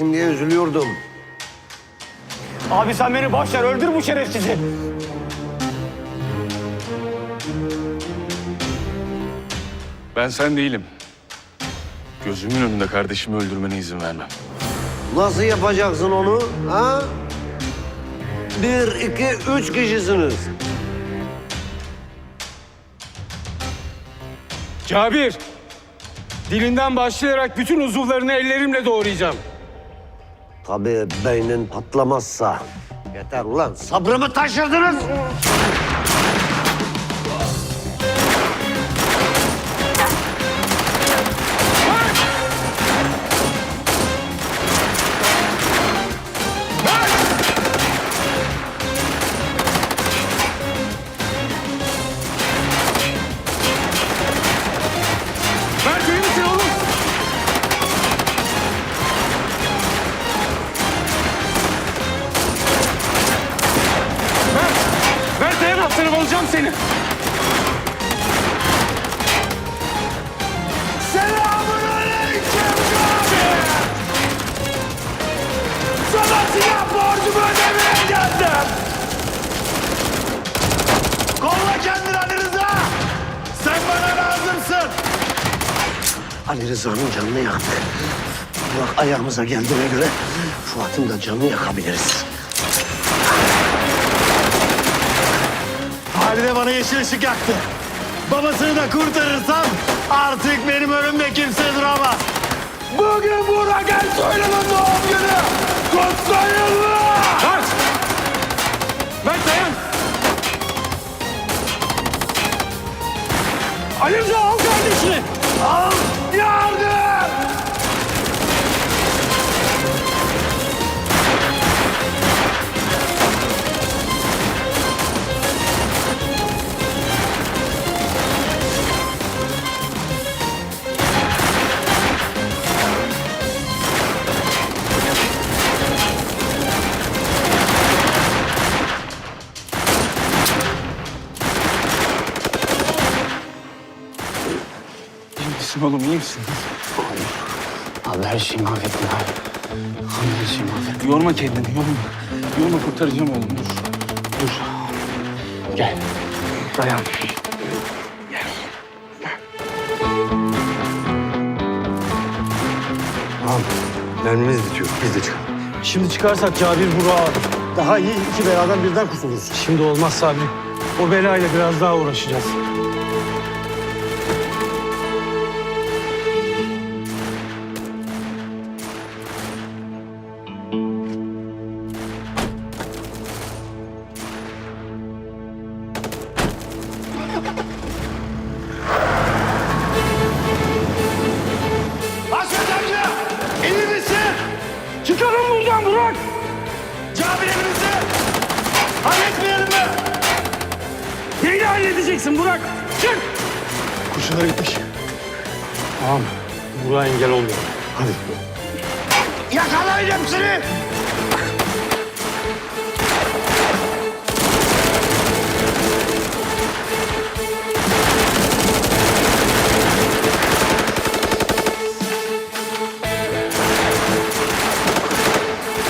diye üzülüyordum. Abi sen beni boş ver öldür bu şerefsizi. Ben sen değilim. Gözümün önünde kardeşimi öldürmene izin vermem. Nasıl yapacaksın onu? Ha? Bir, iki, üç kişisiniz. Cabir. Dilinden başlayarak bütün uzuvlarını ellerimle doğrayacağım. Tabii beynin patlamazsa. Yeter ulan sabrımı taşırdınız. Ali Rıza'nın canını yaktı. Burak ayağımıza geldiğine göre Fuat'ın da canını yakabiliriz. Halide bana yeşil ışık yaktı. Babasını da kurtarırsam artık benim önümde kimse duramaz. Bugün Burak Ersoy'un doğum günü. Kutlayın? Mert! Mert dayan. Ali Rıza al misin oğlum iyi misin? Abi her şeyi mahvettin abi. Abi her şeyi mahvettin. Yorma kendini yorma. Yorma kurtaracağım oğlum dur. Dur. Gel. Dayan. Mermimiz bitiyor. Biz de çıkalım. Şimdi çıkarsak Cabir Burak'ı alır. Daha iyi iki beladan birden kurtuluruz. Şimdi olmaz Sabri. O belayla biraz daha uğraşacağız. Halledeceksin Burak? Çık! Kurşunlar gitmiş. Tamam. Burak'a engel olmuyor. Hadi. Yakalayın hepsini!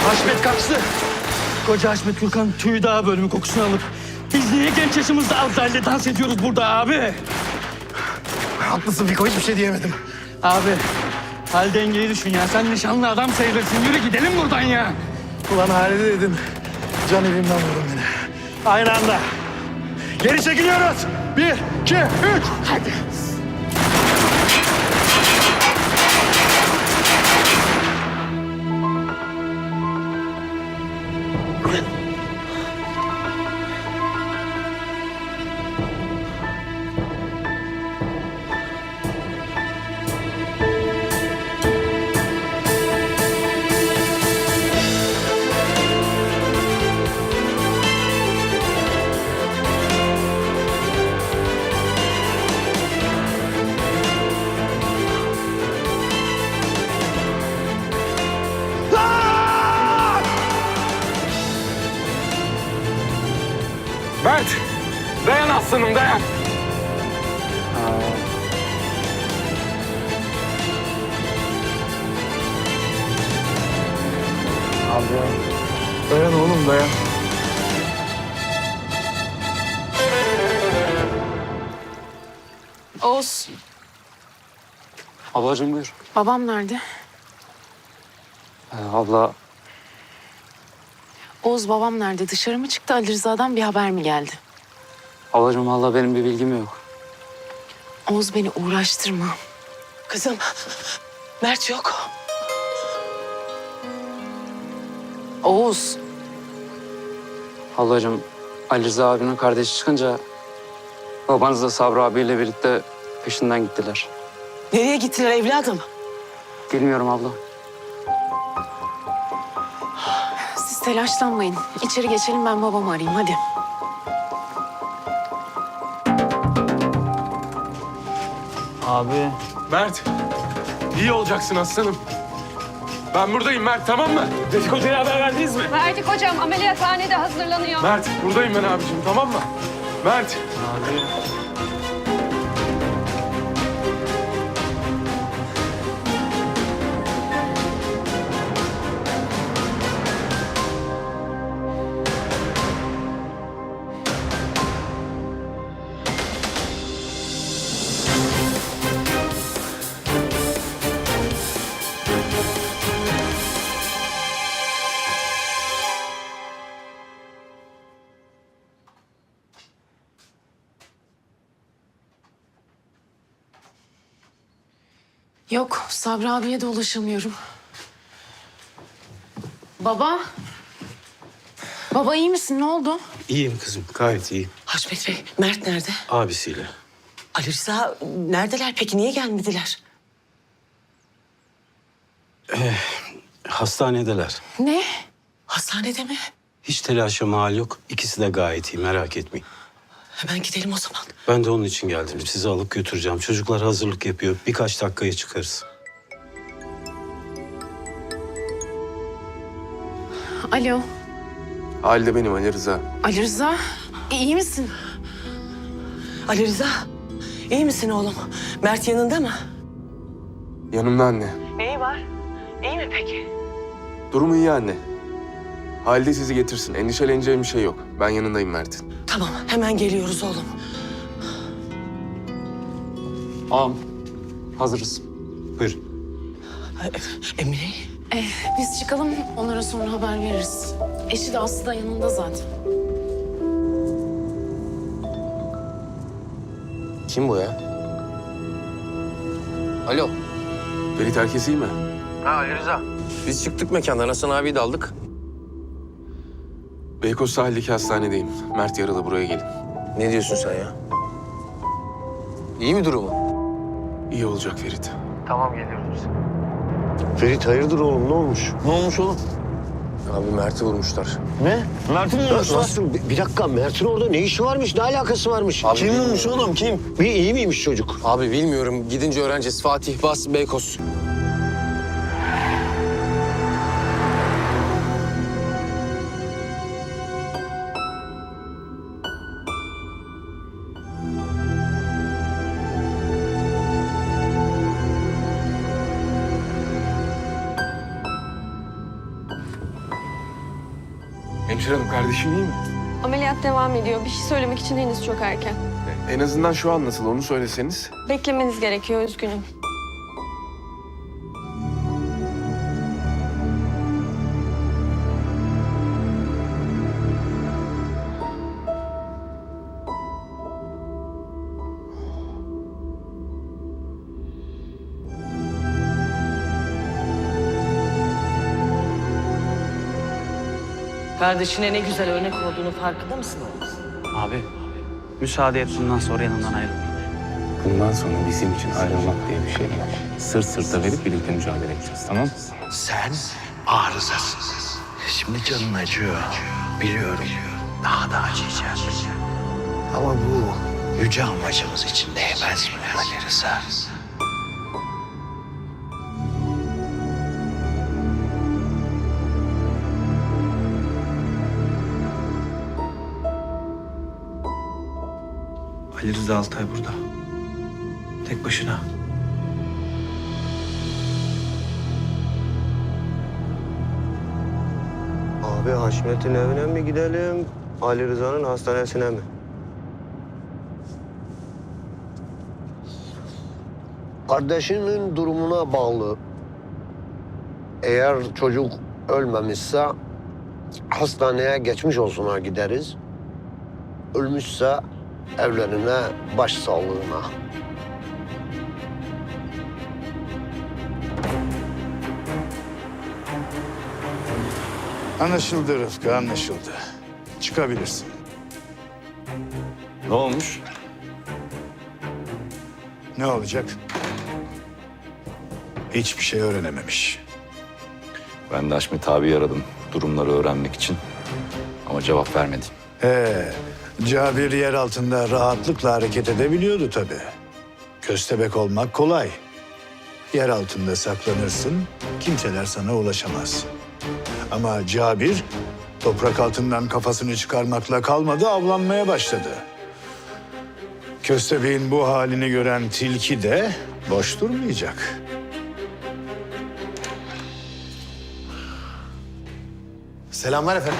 Haşmet kaçtı. Koca Haşmet Gürkan tüy dağı bölümü kokusunu alıp biz niye genç yaşımızda Azrail'le dans ediyoruz burada abi? Haklısın Fiko hiçbir şey diyemedim. Abi hal dengeyi düşün ya. Sen nişanlı adam sayılırsın. Yürü gidelim buradan ya. Ulan Halide dedim. Can evimden vurdun beni. Aynı anda. Geri çekiliyoruz. Bir, iki, üç. Hadi. Mert! Dayan oğlum dayan. Oğuz, Ablacığım buyur. babam nerede? Ee, abla Oğuz babam nerede? Dışarı mı çıktı? Ali Rıza'dan bir haber mi geldi? ablacığım valla benim bir bilgim yok. Oğuz beni uğraştırma. Kızım, Mert yok. Oğuz, Ablacığım Ali Rıza abinin kardeşi çıkınca babanız da Sabri abiyle birlikte peşinden gittiler. Nereye gittiler evladım? Bilmiyorum abla. siz telaşlanmayın. İçeri geçelim ben babamı arayayım hadi. Abi. Mert, iyi olacaksın aslanım. Ben buradayım Mert, tamam mı? Refik Hoca'ya haber verdiniz mi? Verdik hocam ameliyathanede hazırlanıyor. Mert, buradayım ben abicim, tamam mı? Mert. Abi. Yok, Sabri abiye de ulaşamıyorum. Baba. Baba iyi misin? Ne oldu? İyiyim kızım gayet iyiyim. Haşmet Bey, Mert nerede? Abisiyle. Ali Rıza neredeler peki? Niye gelmediler? Hastanedeler. Ne? Hastanede mi? Hiç telaşa mal yok. İkisi de gayet iyi merak etmeyin. Hemen gidelim o zaman. Ben de onun için geldim. Sizi alıp götüreceğim. Çocuklar hazırlık yapıyor. Birkaç dakikaya çıkarız. Alo, Halide benim Ali Rıza. Ali Rıza. İyi misin? Ali Rıza, iyi misin oğlum? Mert yanında mı? Yanımda anne. Neyi var? İyi mi peki? Durumu iyi anne. Halide sizi getirsin. Endişeleneceğim bir şey yok. Ben yanındayım Mert'in. Tamam, hemen geliyoruz oğlum. Ağam. Hazırız. Buyurun. Emine, Eh, biz çıkalım, onlara sonra haber veririz. Eşi de Aslı da yanında zaten. Kim bu ya? Alo. Ferit herkes iyi mi? Biz çıktık mekandan. Hasan abiyi de aldık. Beykoz sahildeki hastanedeyim. Mert yaralı buraya gelin. Ne diyorsun sen ya? İyi mi durumu? İyi olacak Ferit. Ferit hayırdır oğlum ne olmuş? Ne olmuş oğlum? Abi Mert'i vurmuşlar. Ne? Mert'in mi Nasıl? Bir, bir dakika Mert'in orada ne işi varmış? Ne alakası varmış? Abi Kim vurmuş oğlum kim? Bir iyi miymiş çocuk? Abi bilmiyorum. Gidince öğreneceğiz. Fatih Bas Beykoz. Hemşire hanım kardeşim iyi mi? Ameliyat devam ediyor. Bir şey söylemek için henüz çok erken. En azından şu an nasıl onu söyleseniz. Beklemeniz gerekiyor üzgünüm. Kardeşine ne güzel örnek olduğunu farkında mısın oğlum? Abi. Müsaade et bundan sonra yanından ayrılmayın. Bundan sonra bizim için ayrılmak diye bir şey yok. Sırt sırta verip birlikte mücadele edeceğiz, tamam mı? Sen arızasın. Şimdi canın acıyor. Biliyorum. Daha da acıyacak. Ama bu yüce amacımız için değmez mi Ali Rıza? Ali Rıza Altay burada. Tek başına. Abi Haşmet'in evine mi gidelim, Ali Rıza'nın hastanesine mi? Kardeşinin durumuna bağlı. Eğer çocuk ölmemişse hastaneye geçmiş olsuna gideriz. Ölmüşse evlerine başsağlığına. Anlaşıldı Rıfkı, anlaşıldı. Çıkabilirsin. Ne olmuş? Ne olacak? Hiçbir şey öğrenememiş. Ben de Haşmet abi aradım durumları öğrenmek için. Ama cevap vermedi. Ee, Cabir yer altında rahatlıkla hareket edebiliyordu tabii. Köstebek olmak kolay. Yer altında saklanırsın, kimseler sana ulaşamaz. Ama Cabir toprak altından kafasını çıkarmakla kalmadı, avlanmaya başladı. Köstebeğin bu halini gören tilki de boş durmayacak. Selamlar efendim.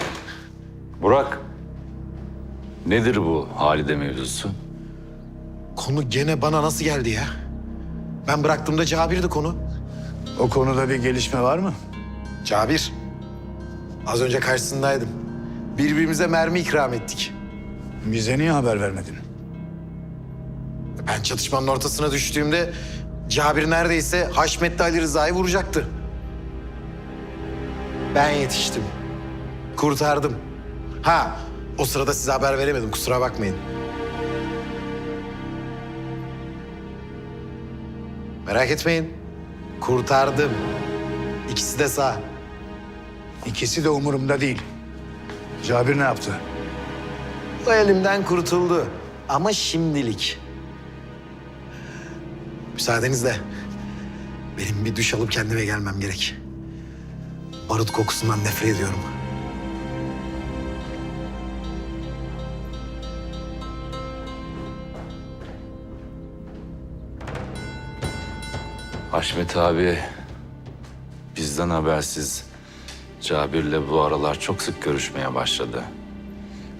Burak, nedir bu Halide mevzusu? Konu gene bana nasıl geldi ya? Ben bıraktığımda Cabir'di konu. O konuda bir gelişme var mı? Cabir. Az önce karşısındaydım. Birbirimize mermi ikram ettik. Bize niye haber vermedin? Ben çatışmanın ortasına düştüğümde Cabir neredeyse Haşmet'le Ali Rıza'yı vuracaktı. Ben yetiştim. Kurtardım. Ha, o sırada size haber veremedim kusura bakmayın. Merak etmeyin. Kurtardım. İkisi de sağ. İkisi de umurumda değil. Cabir ne yaptı? O elimden kurtuldu. Ama şimdilik. Müsaadenizle. Benim bir duş alıp kendime gelmem gerek. Barut kokusundan nefret ediyorum. Haşmet abi bizden habersiz Cabir'le bu aralar çok sık görüşmeye başladı.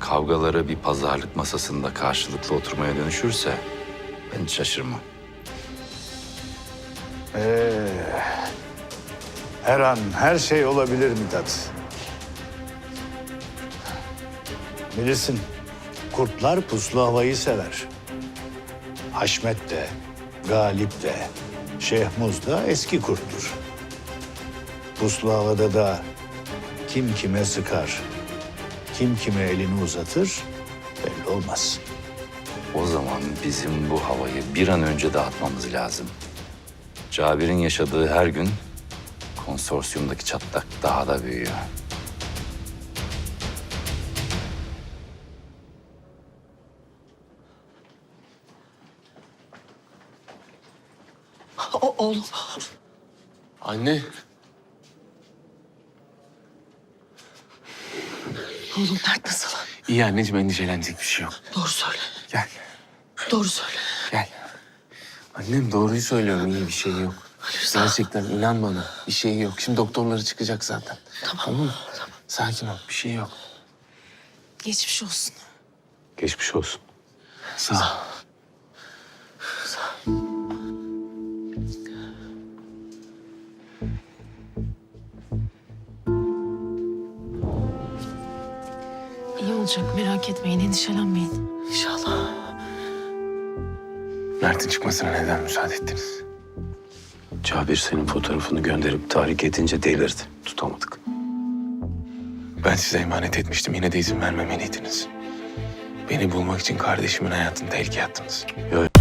Kavgaları bir pazarlık masasında karşılıklı oturmaya dönüşürse ben hiç şaşırmam. Her an her şey olabilir Mithat. Bilirsin, kurtlar puslu havayı sever. Haşmet de, Galip de, Şehmuz da eski kurttur. Puslu havada da kim kime sıkar, kim kime elini uzatır belli olmaz. O zaman bizim bu havayı bir an önce dağıtmamız lazım. Cabir'in yaşadığı her gün konsorsiyumdaki çatlak daha da büyüyor. O, oğlum. Anne. Oğlum Mert nasıl? İyi anneciğim endişelenecek bir şey yok. Doğru söyle. Gel. Doğru söyle. Gel. Annem doğruyu söylüyorum iyi bir şey yok. Gerçekten inan bana bir şey yok. Şimdi doktorları çıkacak zaten. Tamam. mı? Sakin ol bir şey yok. Geçmiş olsun. Geçmiş olsun. Sağ ol. Olacak merak etmeyin endişelenmeyin. İnşallah. Mert'in çıkmasına neden müsaade ettiniz? Cabir senin fotoğrafını gönderip tahrik edince delirdi. Tutamadık. Ben size emanet etmiştim. Yine de izin vermemeliydiniz. Beni bulmak için kardeşimin hayatını tehlikeye attınız. Yo-